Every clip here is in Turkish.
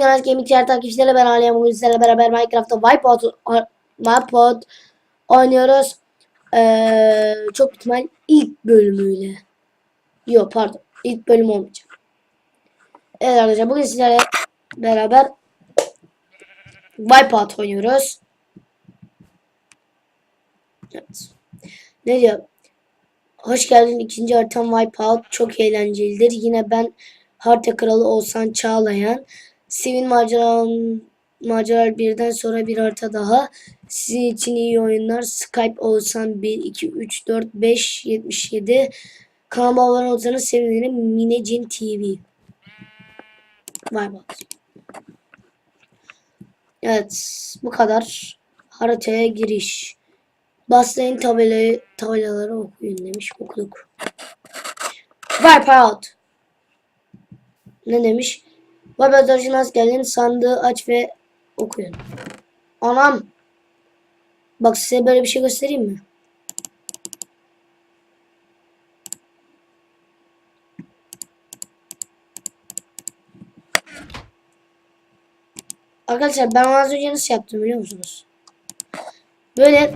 Yunus Gaming Tiyer takipçilerle ben Aliye bugün sizlerle beraber Minecraft'ta Wipeout Wipeout oynuyoruz. Ee, çok ihtimal ilk bölümüyle. Yok pardon. ilk bölüm olmayacak. Evet arkadaşlar bugün sizlerle beraber Wipeout oynuyoruz. Evet. Ne diyor? Hoş geldin ikinci haritam Wipeout. Çok eğlencelidir. Yine ben harita kralı Oğuzhan Çağlayan. Sivin maceran Maceralar birden sonra bir harita daha. Sizin için iyi oyunlar. Skype Oğuzhan 1, 2, 3, 4, 5, 77. Kanalıma abone olursanız sevinirim. Minecin TV. Vay bak. Evet. Bu kadar. Haritaya giriş. Baslayın tabelayı, tabelaları okuyun demiş. Okuduk. Wipeout. Ne demiş? Arşınız gelin. Sandığı aç ve okuyun. Anam. Bak size böyle bir şey göstereyim mi? Arkadaşlar ben az önce nasıl yaptım biliyor musunuz? Böyle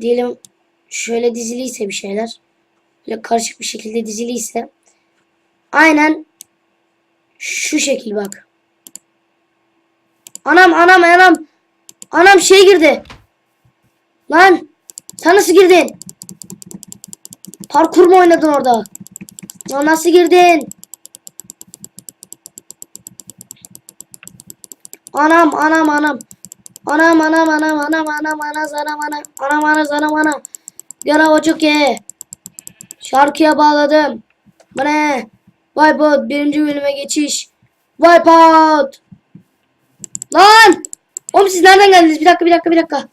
diyelim şöyle diziliyse bir şeyler böyle karışık bir şekilde diziliyse aynen şu şekil bak. Anam anam anam anam şey girdi. Lan sen nasıl girdin? Parkur mu oynadın orada? Lan nasıl girdin? Anam anam anam. Anam anam anam anam anam anam anam anam anam anam anam anam. Yara o çok iyi. Şarkıya bağladım. Bu ne? Wipeout birinci bölüme geçiş. Wipeout. Lan! Oğlum siz nereden geldiniz? Bir dakika bir dakika bir dakika.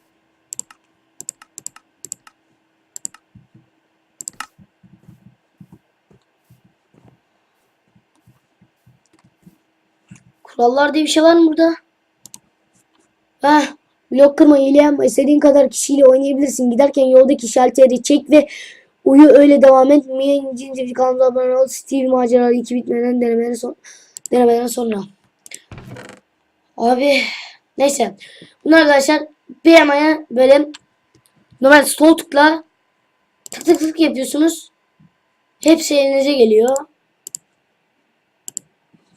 Kurallar diye bir şey var mı burada? Heh. Blok kırma, hile yapma. İstediğin kadar kişiyle oynayabilirsin. Giderken yoldaki şalteri çek ve uyu öyle devam et. Mia İncinci kanalına abone ol. Steve maceraları iki bitmeden denemeden, son, denemeden sonra. Abi neyse. Bunu arkadaşlar PMA'ya böyle normal sol tıkla tık tık tık yapıyorsunuz. Hepsi elinize geliyor.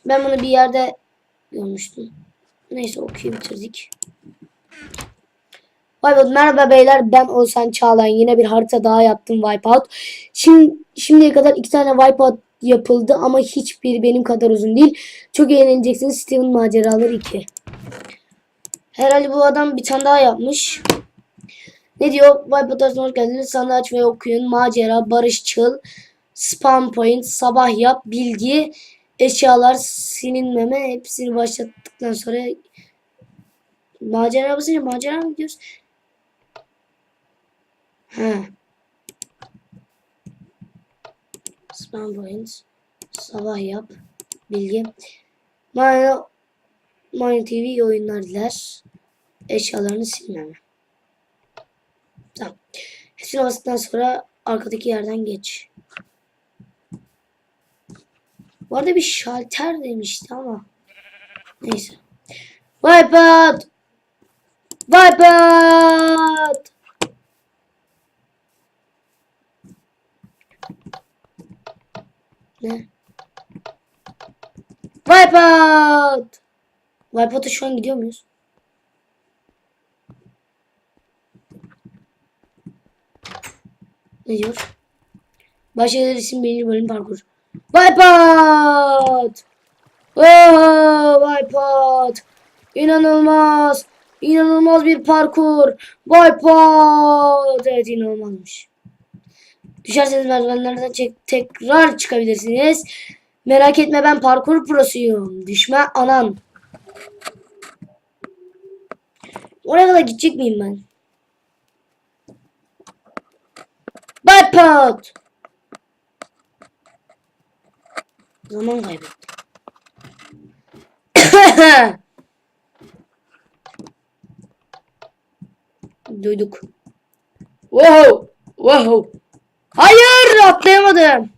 Ben bunu bir yerde görmüştüm. Neyse okuyu bitirdik. Wipeout merhaba beyler ben Oğuzhan Çağlayan yine bir harita daha yaptım Wipeout. Şimdi, şimdiye kadar iki tane Wipeout yapıldı ama hiçbiri benim kadar uzun değil. Çok eğleneceksiniz Steven Maceraları 2. Herhalde bu adam bir tane daha yapmış. Ne diyor? Wipeout arasına hoş geldiniz. Sandığı aç ve okuyun. Macera, barışçıl, spam point, sabah yap, bilgi, eşyalar, silinmeme hepsini başlattıktan sonra macera basınca macera mı gidiyoruz? Ha. Spam point, sabah yap, bilgi. Maya, Maya TV oyunlar diler. Eşyalarını silmeme. Tamam. Hepsini bastıktan sonra arkadaki yerden geç. Bu arada bir şalter demişti ama. Neyse. Wipeout! Wipeout! Ne? Wipeout! Wipeout'a şu an gidiyor muyuz? Ne diyor? Başarılı isim birinci bölüm parkur. Wipeout! Oh, Wipeout! İnanılmaz! İnanılmaz bir parkur! Wipeout! Evet inanılmazmış. Düşerseniz merdivenlerden tekrar çıkabilirsiniz. Merak etme ben parkur prosuyum. Düşme anan. Oraya kadar gidecek miyim ben? Wipeout! Zaman kaybettim. Duyduk. Wow! Wow! Hayır atlayamadım.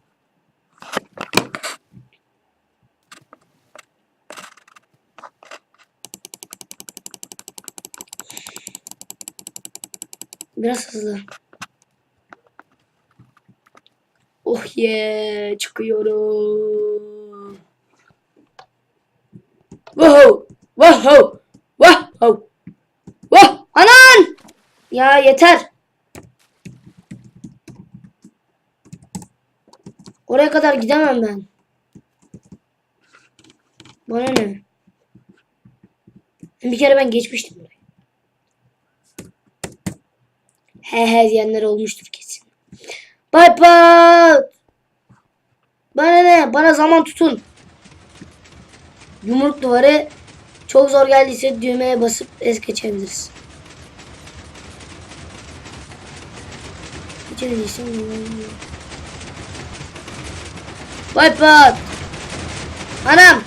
Biraz hızlı. Oh ye yeah, çıkıyorum. Wow, wow, wow, wow, wow. Anan! Ya yeter. Oraya kadar gidemem ben. Bana ne? Bir kere ben geçmiştim burayı. He he diyenler olmuştur kesin. Bay bay. Bana ne? Bana zaman tutun. Yumruk duvarı çok zor geldiyse düğmeye basıp es geçebiliriz. Geçebilirsin. Bay. Anam.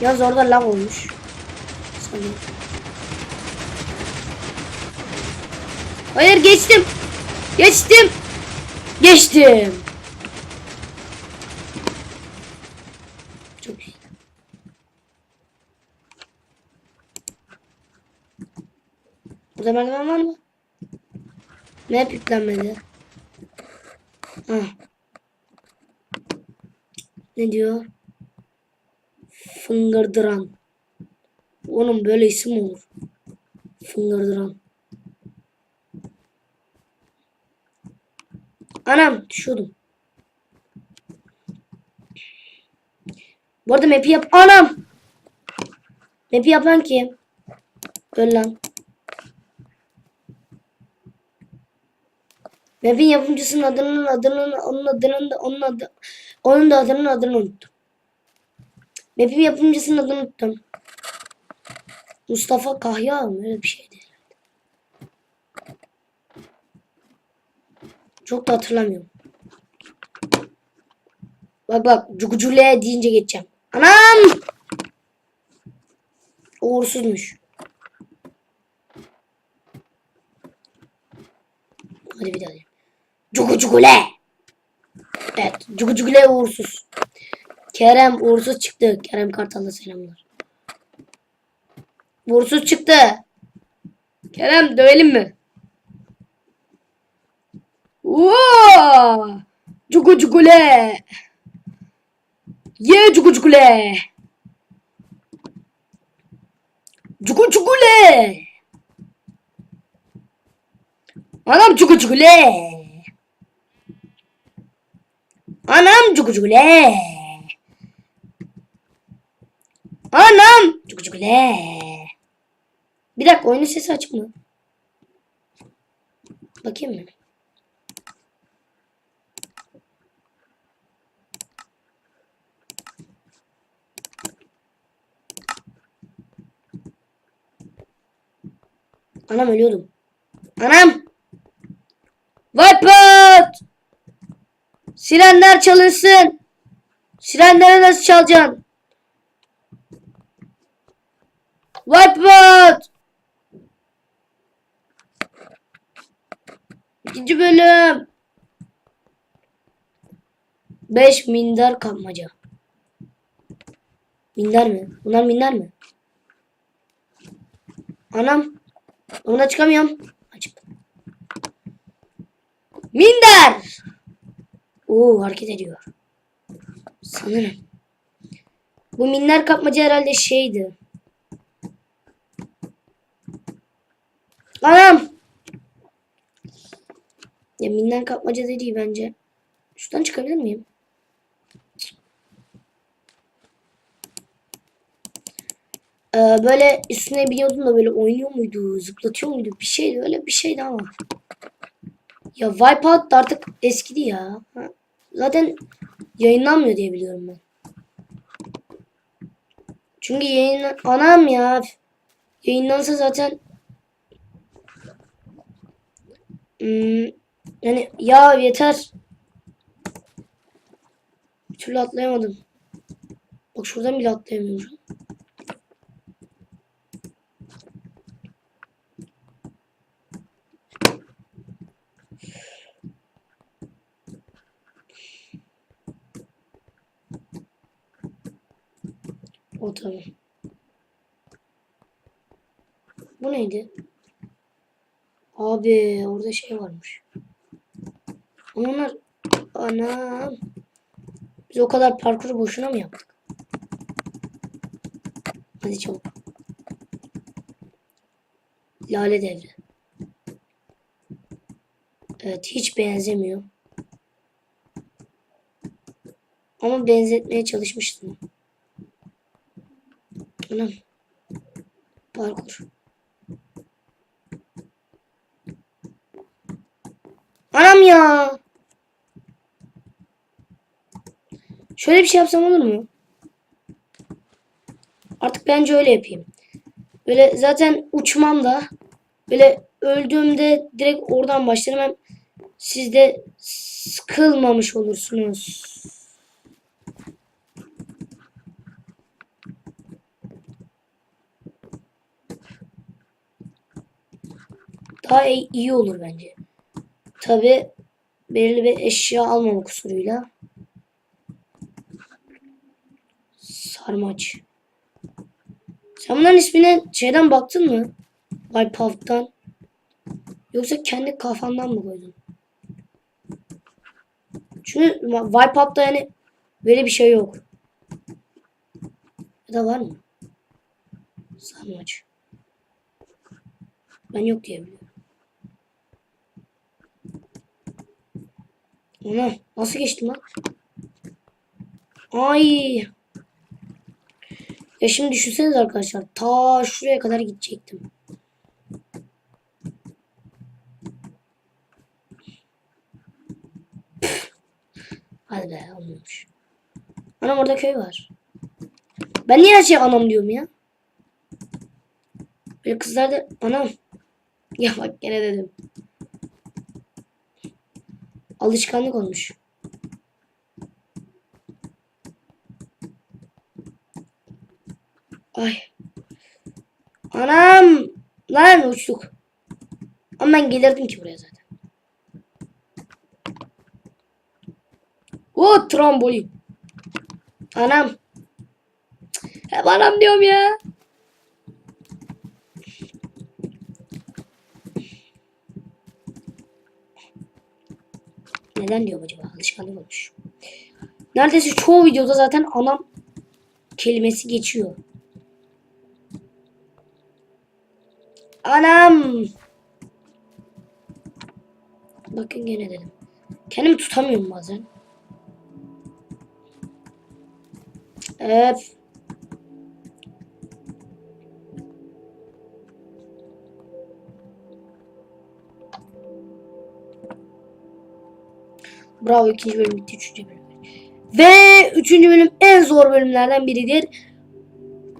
Yalnız orada lag olmuş. Sanırım. Hayır geçtim. Geçtim. Geçtim. Çok iyi. Burada merdiven var mı? Map yüklenmedi. Ah. Ne diyor? Fıngırdıran. Onun böyle isim olur? Fıngırdıran. Anam düşüyordum. Bu arada map'i yap. Anam! Map'i yapan kim? Öl lan. Map'in yapımcısının adının adının onun adının da onun adı onun da adının adını unuttum. Map'in yapımcısının adını unuttum. Mustafa Kahya mı? Öyle bir şeydi. Çok da hatırlamıyorum. Bak bak cugucule deyince geçeceğim. Anam! Uğursuzmuş. Hadi bir daha. Cugucule. Evet. Cugucule uğursuz. Kerem uğursuz çıktı. Kerem Kartal'a selamlar. Uğursuz çıktı. Kerem dövelim mi? Wow! Cugu cugule. Ye cugu cugule. Cugu cugule. Anam cugu cugule. Anam cugu cugule. Anam cugu cugule. Bir dakika oyunun sesi açık mı? Bakayım mı? Anam ölüyordum. Anam! Wipeout! Sirenler çalışsın. Sirenleri nasıl çalacaksın? Wipeout! İkinci bölüm. 5 minder kapmaca. Minder mi? Bunlar minder mi? Anam. Ona çıkamıyorum. Açık. Minder. Oo hareket ediyor. Sanırım. Bu minder kapmaca herhalde şeydi. Anam. Ya minder kapmaca değil bence. Şuradan çıkabilir miyim? Ee, böyle üstüne biniyordun da böyle oynuyor muydu, zıplatıyor muydu? Bir şeydi öyle bir şeydi ama. Ya Wipeout da artık eskidi ya. Ha, Zaten yayınlanmıyor diye biliyorum ben. Çünkü yayın anam ya. Yayınlansa zaten Hmm, yani ya yeter. Bir türlü atlayamadım. Bak şuradan bile atlayamıyorum. O tamam. Bu neydi? Abi orada şey varmış. Ama onlar anam. Biz o kadar parkuru boşuna mı yaptık? Hadi çabuk. Lale devri. Evet hiç benzemiyor. Ama benzetmeye çalışmıştım. Anam. Parkur. Anam ya. Şöyle bir şey yapsam olur mu? Artık bence öyle yapayım. Böyle zaten uçmam da böyle öldüğümde direkt oradan başlarım. Hem siz de sıkılmamış olursunuz. Daha iyi olur bence. Tabi belirli bir eşya almama kusuruyla. Sarmaç. Sen bunların ismine şeyden baktın mı? Wipeout'tan. Yoksa kendi kafandan mı koydun? Çünkü Wipeout'ta yani böyle bir şey yok. Ya da var mı? Sarmaç. Ben yok diye Ana nasıl geçtim lan? Ay. Ya şimdi düşünsenize arkadaşlar. Ta şuraya kadar gidecektim. Hadi be olmuş. Anam orada köy var. Ben niye her şeye anam diyorum ya? Böyle kızlar da anam. Ya bak gene dedim. Alışkanlık olmuş. Ay. Anam. Lan uçtuk. Ama ben gelirdim ki buraya zaten. O trambolin. Anam. Hep anam diyorum ya. Neden diyorum acaba? Alışkanlık olmuş. Neredeyse çoğu videoda zaten anam kelimesi geçiyor. Anam. Bakın gene dedim. Kendimi tutamıyorum bazen. Evet. Bravo ikinci bölüm bitti. Üçüncü bölüm. Ve üçüncü bölüm en zor bölümlerden biridir.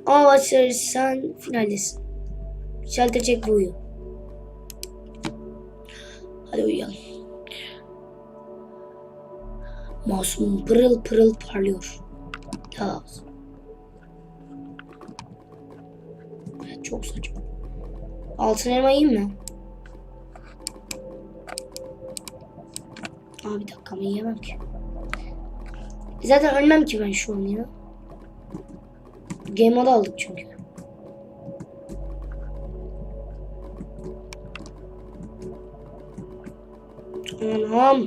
Ama başarırsan finaldesin. Şalter çek ve uyu. Hadi uyuyalım. Masum pırıl pırıl parlıyor. Evet, çok saçma. Altın elma yiyeyim mi? Aa bir dakika ama yiyemem ki. Zaten ölmem ki ben şu an ya. Game mode aldık çünkü. Anam.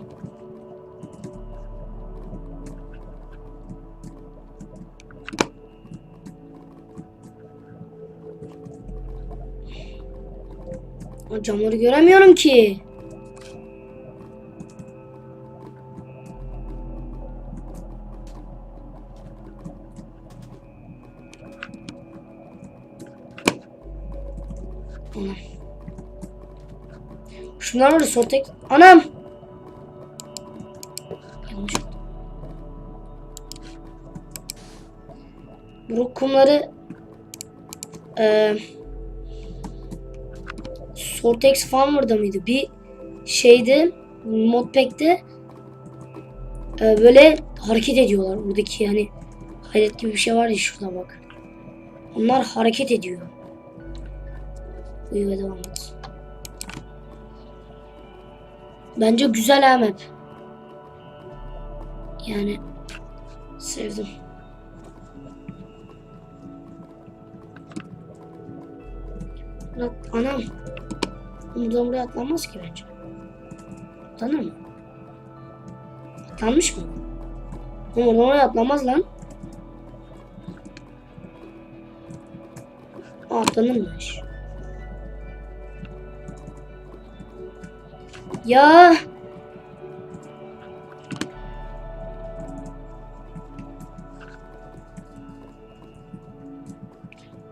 O camları göremiyorum ki. Şunlar var sortek. Anam. Yanlış oldu. Bu kumları eee Sortex Farmer'da mıydı? Bir şeydi modpack'te e, böyle hareket ediyorlar. Buradaki yani hayret gibi bir şey var ya şurada bak. Onlar hareket ediyor. Uyu ve devam et. Bence güzel ha map. Yani sevdim. Anam. Buradan buraya atlanmaz ki bence. Atlanır mı? Atlanmış mı? Ama oradan oraya atlanmaz lan. Aa, atlanırmış. Ya.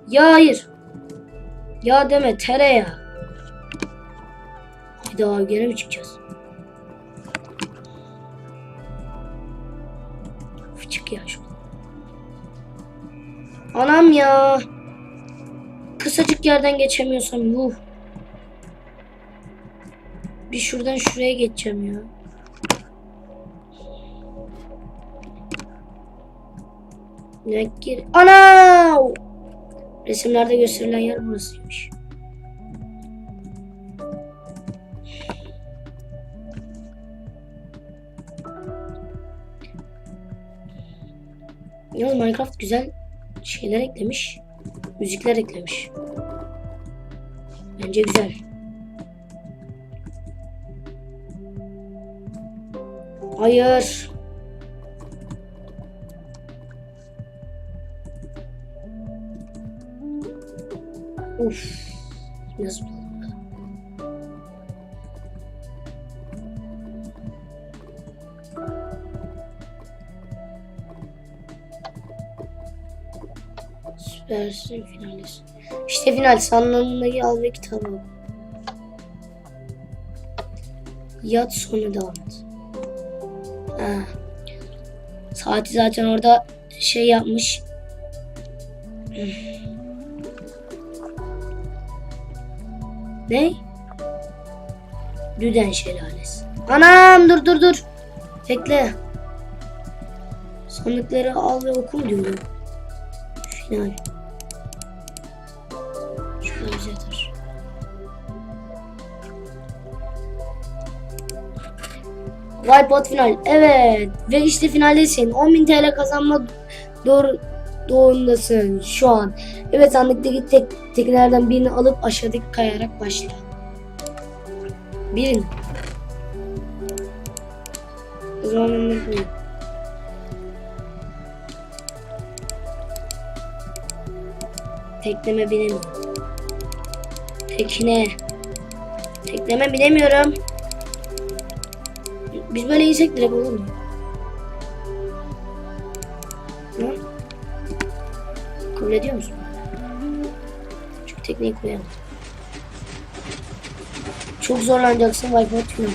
Ya hayır. Ya deme tereyağı. Bir daha gene mi çıkacağız? Of, Çık ya şu. Anam ya. Kısacık yerden geçemiyorsam yuh. Bir şuradan şuraya geçeceğim ya. Ne gir? Ana! Resimlerde gösterilen yer burasıymış. Yalnız Minecraft güzel şeyler eklemiş. Müzikler eklemiş. Bence güzel. Hayır. Uf. Nasıl? Süpersin finalist. İşte final sanalındaki al ve kitabı. Yat sonra devam et. Saati zaten orada şey yapmış. Ne? Düden şelalesi. Anam dur dur dur. Bekle. Sandıkları al ve oku diyorum. Final. Wipeout final. Evet. Ve işte finaldesin. 10.000 TL kazanma doğru doğrundasın şu an. Evet sandıktaki tek teknelerden birini alıp aşağıdaki kayarak başla. Birini. O zaman ben bekliyorum. Tekneme binemiyorum. Tekne. Tekneme binemiyorum. Biz böyle insek direkt olur mu? Hı? Kabul ediyor musun? Çünkü tekneyi koyalım. Çok zorlanacaksın Wipeout final.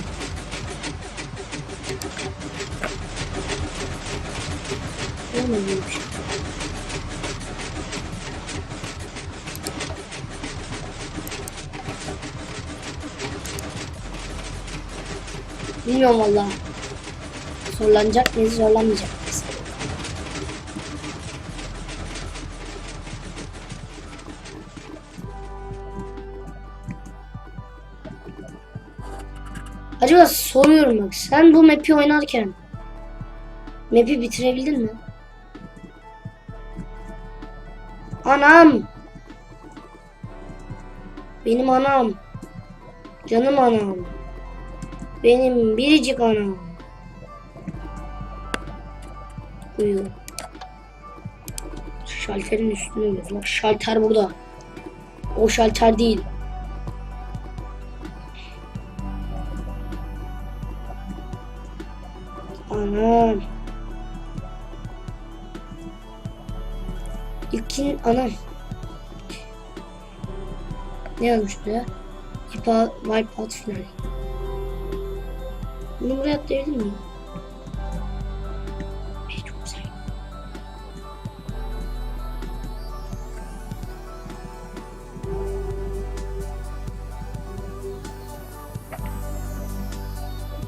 Olmadı bir şey. Bilmiyorum valla. Zorlanacak mıyız, zorlanmayacak mıyız? Acaba soruyorum bak sen bu map'i oynarken map'i bitirebildin mi? Anam! Benim anam. Canım anam. Benim biricik anam. Uyu. Şalterin üstüne uyuyoruz. Bak şalter burada. O şalter değil. Anam. İlkin anam. Ne yazmış buraya? Wipe Wipeout final. Bunu buraya atlayabilir miyim? Çok güzel.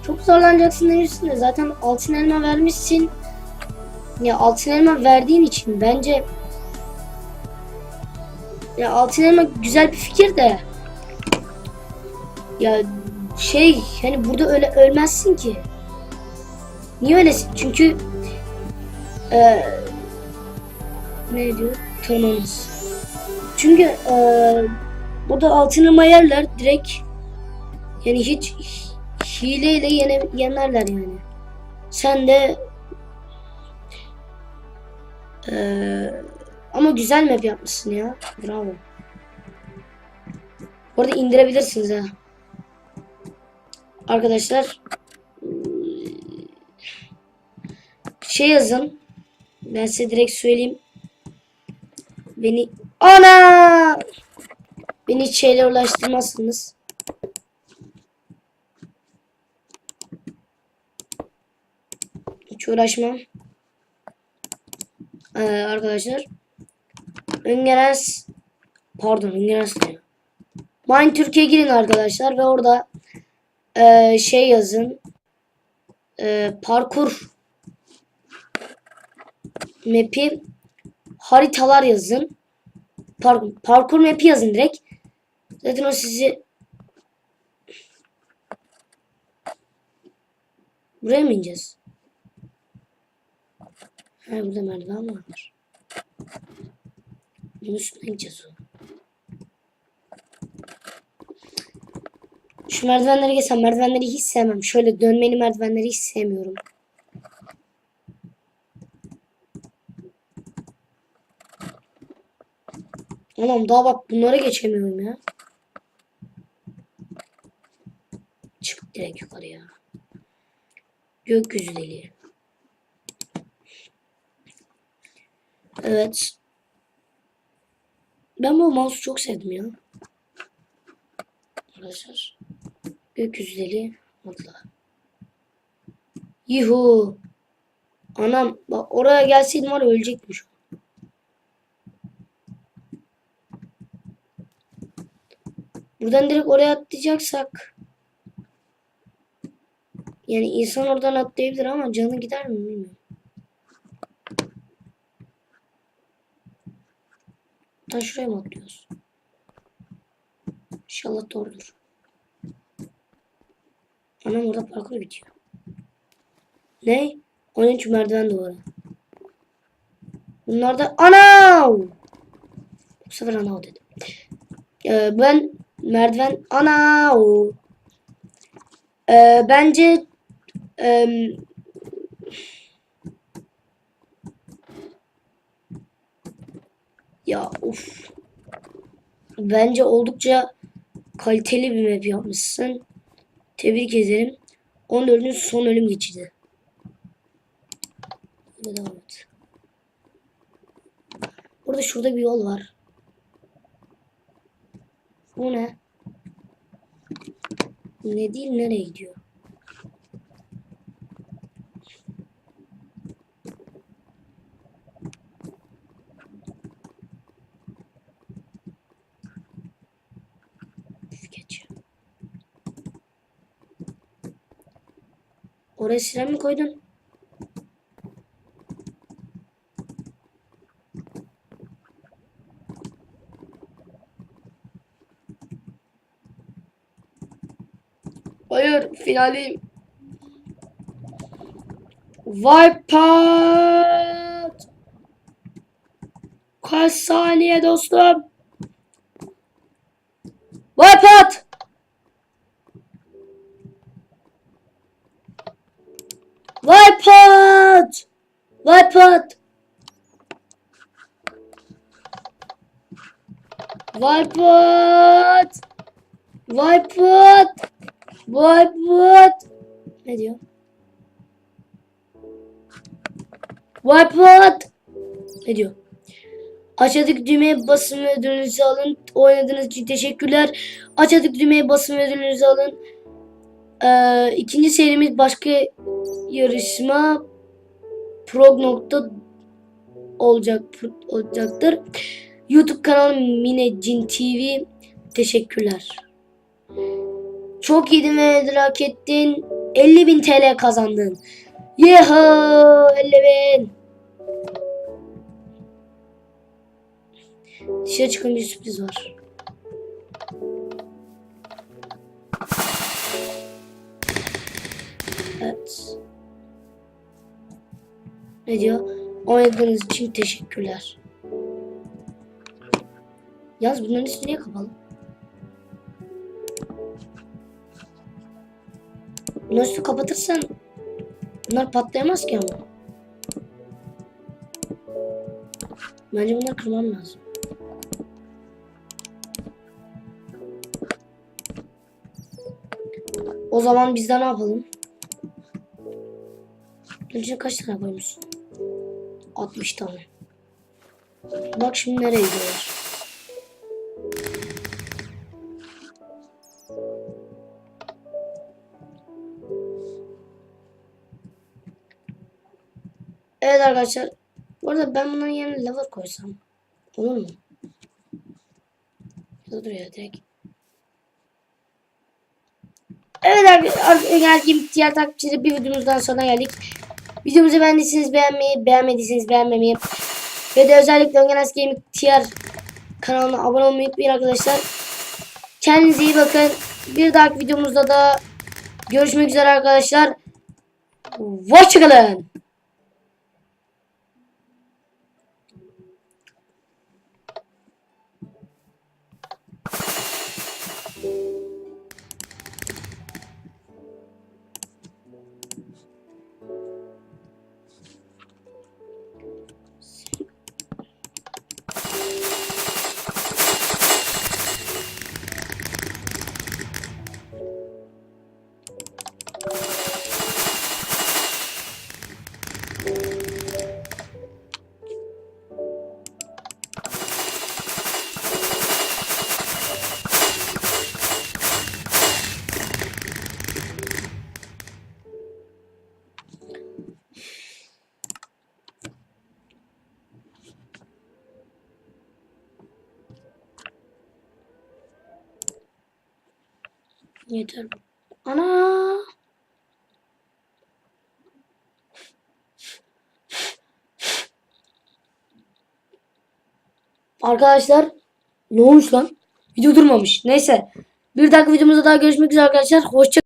Çok zorlanacaksın demişsin de zaten altın elma vermişsin. Ya altın elma verdiğin için bence ya altın elma güzel bir fikir de ya şey hani burada öyle ölmezsin ki. Niye öylesin? Çünkü e, ne diyor? Tırmanız. Çünkü e, Burada altını mayarlar direkt. Yani hiç hileyle yene, yenerler yani. Sen de Eee, ama güzel map yapmışsın ya. Bravo. Bu arada indirebilirsiniz ha. Arkadaşlar şey yazın. Ben size direkt söyleyeyim. Beni ana beni hiç şeyle ulaştırmazsınız. Hiç uğraşmam. Ee, arkadaşlar. Öngeres pardon Öngeres ne? Mine Türkiye girin arkadaşlar ve orada e, şey yazın. E, parkur map'i haritalar yazın. Pardon, parkur map'i yazın direkt. Zaten o sizi Buraya mı ineceğiz? Ha burada merdiven var. Bunun üstüne gideceğiz o. Şu merdivenlere geçsem merdivenleri hiç sevmem. Şöyle dönmeli merdivenleri hiç sevmiyorum. Anam daha bak bunlara geçemiyorum ya. Çık direkt yukarıya. Gökyüzü deliği. Evet. Ben bu mouse'u çok sevdim ya. Arkadaşlar. Gökyüzü deliği. Atla. Yuhu. Anam bak oraya gelseydim var an. Buradan direkt oraya atlayacaksak yani insan oradan atlayabilir ama canı gider mi bilmiyorum. Buradan şuraya mı atlıyoruz? İnşallah doğrudur. Anam orada parkur bitiyor. Ne? 13 merdiven duvara. Bunlar da ana! Bu sefer ana dedim. Ee, ben merdiven ana. Ee, bence em, ya of. Bence oldukça kaliteli bir map yapmışsın. Tebrik ederim. 14'ün son ölüm geçidi. Burada şurada bir yol var. Bu ne? Ne değil nereye gidiyor? Üf, Geç. Oraya siren mi koydun? Hayır finaldeyim. Wipeout. Kaç saniye dostum? Wipeout. Wipeout. Wipeout. Wipeout. Wipeout. What? Ne diyor? What? Ne diyor? Aşağıdaki düğmeye basın ve ödülünüzü alın. Oynadığınız için teşekkürler. Aşağıdaki düğmeye basın ve ödülünüzü alın. Ee, ikinci serimiz başka yarışma prog nokta olacak olacaktır. YouTube kanalım Mine Cin TV. Teşekkürler. Çok iyiydin ve idrak ettin. 50.000 TL kazandın. Yeha 50.000. Dışarı çıkın bir sürpriz var. Evet. Ne diyor? Oynadığınız için teşekkürler. Yaz bunların üstü niye kapalı? Bunların üstü kapatırsan bunlar patlayamaz ki ama. Bence bunları kırmam lazım. O zaman biz de ne yapalım? Gülcün kaç tane koymuşsun? 60 tane. Bak şimdi nereye gidiyorlar. Evet arkadaşlar. Bu arada ben bunların yerine lever koysam. Olur mu? Ya da duruyor direkt. Evet arkadaşlar diğer takipçileri bir videomuzdan sonra geldik. Videomuzu beğendiyseniz beğenmeyi, beğenmediyseniz beğenmemeyi ve de özellikle Öngenes Gaming TR kanalına abone olmayı unutmayın arkadaşlar. Kendinize iyi bakın. Bir dahaki videomuzda da görüşmek üzere arkadaşlar. Hoşçakalın. Yeter. Ana. Arkadaşlar ne olmuş lan? Video durmamış. Neyse. Bir dahaki videomuzda daha görüşmek üzere arkadaşlar. Hoşça